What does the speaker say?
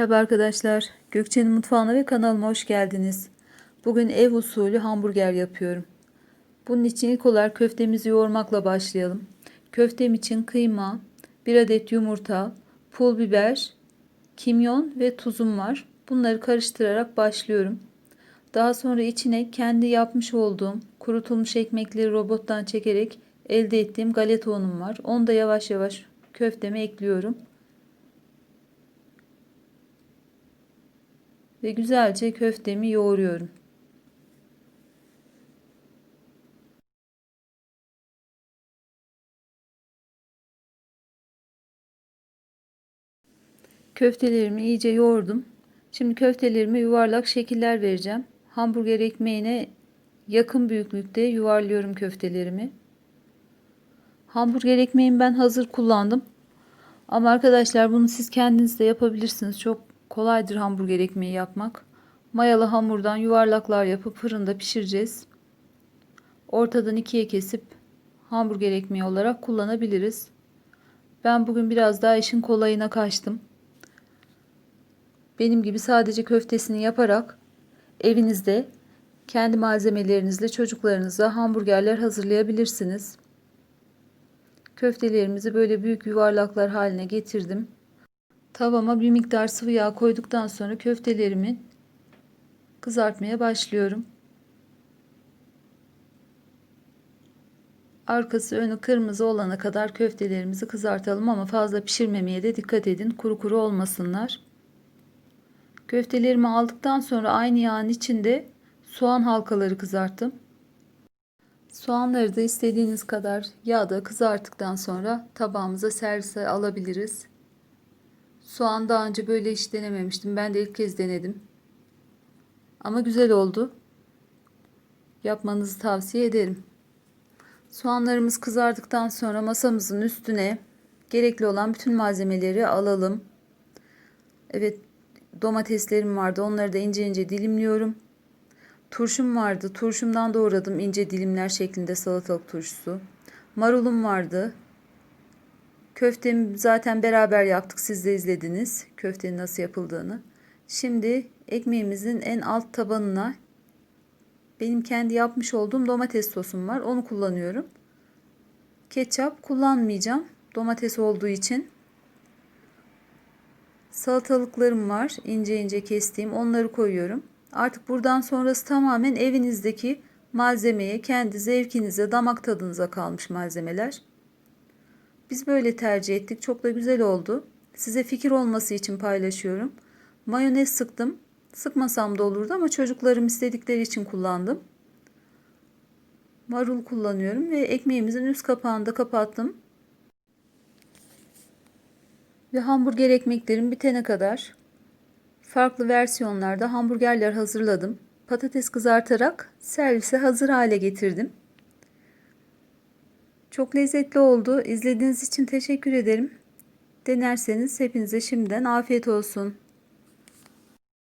Merhaba arkadaşlar. Gökçe'nin mutfağına ve kanalıma hoş geldiniz. Bugün ev usulü hamburger yapıyorum. Bunun için ilk olarak köftemizi yoğurmakla başlayalım. Köftem için kıyma, 1 adet yumurta, pul biber, kimyon ve tuzum var. Bunları karıştırarak başlıyorum. Daha sonra içine kendi yapmış olduğum kurutulmuş ekmekleri robottan çekerek elde ettiğim galeta unum var. Onu da yavaş yavaş köfteme ekliyorum. Ve güzelce köftemi yoğuruyorum. Köftelerimi iyice yoğurdum. Şimdi köftelerime yuvarlak şekiller vereceğim. Hamburger ekmeğine yakın büyüklükte yuvarlıyorum köftelerimi. Hamburger ekmeğimi ben hazır kullandım. Ama arkadaşlar bunu siz kendiniz de yapabilirsiniz. Çok Kolaydır hamburger ekmeği yapmak. Mayalı hamurdan yuvarlaklar yapıp fırında pişireceğiz. Ortadan ikiye kesip hamburger ekmeği olarak kullanabiliriz. Ben bugün biraz daha işin kolayına kaçtım. Benim gibi sadece köftesini yaparak evinizde kendi malzemelerinizle çocuklarınıza hamburgerler hazırlayabilirsiniz. Köftelerimizi böyle büyük yuvarlaklar haline getirdim. Tavama bir miktar sıvı yağ koyduktan sonra köftelerimi kızartmaya başlıyorum. Arkası önü kırmızı olana kadar köftelerimizi kızartalım ama fazla pişirmemeye de dikkat edin. Kuru kuru olmasınlar. Köftelerimi aldıktan sonra aynı yağın içinde soğan halkaları kızarttım. Soğanları da istediğiniz kadar yağda kızarttıktan sonra tabağımıza servise alabiliriz. Soğan daha önce böyle hiç denememiştim. Ben de ilk kez denedim. Ama güzel oldu. Yapmanızı tavsiye ederim. Soğanlarımız kızardıktan sonra masamızın üstüne gerekli olan bütün malzemeleri alalım. Evet domateslerim vardı. Onları da ince ince dilimliyorum. Turşum vardı. Turşumdan doğradım ince dilimler şeklinde salatalık turşusu. Marulum vardı. Köftemi zaten beraber yaptık. Siz de izlediniz köftenin nasıl yapıldığını. Şimdi ekmeğimizin en alt tabanına benim kendi yapmış olduğum domates sosum var. Onu kullanıyorum. Ketçap kullanmayacağım. Domates olduğu için. Salatalıklarım var. ince ince kestiğim. Onları koyuyorum. Artık buradan sonrası tamamen evinizdeki malzemeye, kendi zevkinize, damak tadınıza kalmış malzemeler. Biz böyle tercih ettik. Çok da güzel oldu. Size fikir olması için paylaşıyorum. Mayonez sıktım. Sıkmasam da olurdu ama çocuklarım istedikleri için kullandım. Marul kullanıyorum ve ekmeğimizin üst kapağını da kapattım. Ve hamburger ekmeklerim bitene kadar farklı versiyonlarda hamburgerler hazırladım. Patates kızartarak servise hazır hale getirdim. Çok lezzetli oldu. İzlediğiniz için teşekkür ederim. Denerseniz hepinize şimdiden afiyet olsun.